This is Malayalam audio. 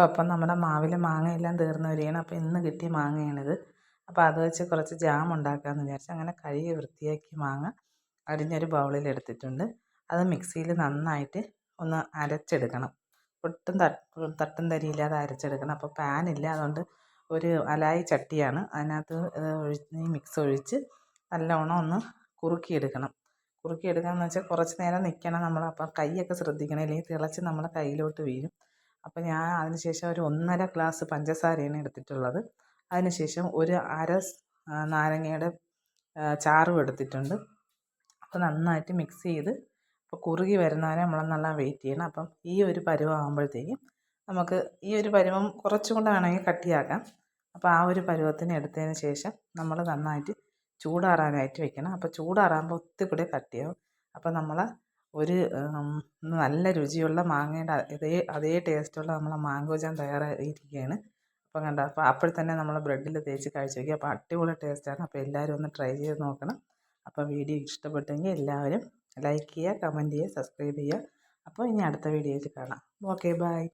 അപ്പം നമ്മുടെ മാവിൽ മാങ്ങയെല്ലാം തീർന്നു വരികയാണ് അപ്പോൾ ഇന്ന് കിട്ടിയ മാങ്ങയാണിത്. അപ്പോൾ അത് വെച്ച് കുറച്ച് ജാം ഉണ്ടാക്കാമെന്ന് വിചാരിച്ചു അങ്ങനെ കഴുകി വൃത്തിയാക്കി മാങ്ങ അരിഞ്ഞൊരു ബൗളിൽ എടുത്തിട്ടുണ്ട്. അത് മിക്സിയിൽ നന്നായിട്ട് ഒന്ന് അരച്ചെടുക്കണം. ഒട്ടും തട്ടും തരിയില്ലാതെ അരച്ചെടുക്കണം. അപ്പോൾ പാനില്ല അതുകൊണ്ട് ഒരു അലായി ചട്ടിയാണ്. അതിനകത്ത് ഈ മിക്സ് ഒഴിച്ച് നല്ലോണം ഒന്ന് കുറുക്കിയെടുക്കണം. കുറുക്കിയെടുക്കാമെന്ന് വെച്ചാൽ കുറച്ച് നേരം നിൽക്കണം നമ്മൾ. അപ്പം കൈയൊക്കെ ശ്രദ്ധിക്കണം. ഇല്ലെങ്കിൽ തിളച്ച് നമ്മുടെ കയ്യിലോട്ട് വീഴും. അപ്പോൾ ഞാൻ അതിന് ശേഷം ഒരു ഒന്നര ഗ്ലാസ് പഞ്ചസാരയാണ് എടുത്തിട്ടുള്ളത്. അതിന് ശേഷം ഒരു അര നാരങ്ങയുടെ ചാറും എടുത്തിട്ടുണ്ട്. അപ്പോൾ നന്നായിട്ട് മിക്സ് ചെയ്ത് അപ്പോൾ കുറുകി വരുന്നവരെ നമ്മൾ നല്ല വെയിറ്റ് ചെയ്യണം. അപ്പം ഈ ഒരു പരുവം ആകുമ്പോഴത്തേക്കും നമുക്ക് ഈ ഒരു പരുവം കുറച്ചും കൂടെ വേണമെങ്കിൽ കട്ടിയാക്കാം. അപ്പോൾ ആ ഒരു പരുവത്തിന് എടുത്തതിന് ശേഷം നമ്മൾ നന്നായിട്ട് ചൂടാറാനായിട്ട് വെക്കണം. അപ്പോൾ ചൂടാറാകുമ്പോൾ ഒത്തിരി കൂടെ കട്ടിയാവും. അപ്പോൾ നമ്മൾ ഒരു നല്ല രുചിയുള്ള മാങ്ങയുടെ അതേ അതേ ടേസ്റ്റുള്ള നമ്മളെ മാംഗോ ജാം തയ്യാറായിരിക്കുകയാണ് അപ്പം കണ്ടോ അപ്പോൾ അപ്പോൾ തന്നെ നമ്മൾ ബ്രെഡിൽ തേച്ച് കഴിച്ച് നോക്കി. അപ്പോൾ അടിപൊളി ടേസ്റ്റാണ് അപ്പോൾ എല്ലാവരും ഒന്ന് ട്രൈ ചെയ്ത് നോക്കണം. അപ്പോൾ വീഡിയോ ഇഷ്ടപ്പെട്ടെങ്കിൽ എല്ലാവരും ലൈക്ക് ചെയ്യുക കമന്റ് ചെയ്യുക സബ്സ്ക്രൈബ് ചെയ്യുക. അപ്പോൾ ഇനി അടുത്ത വീഡിയോയിൽ കാണാം. Okay bye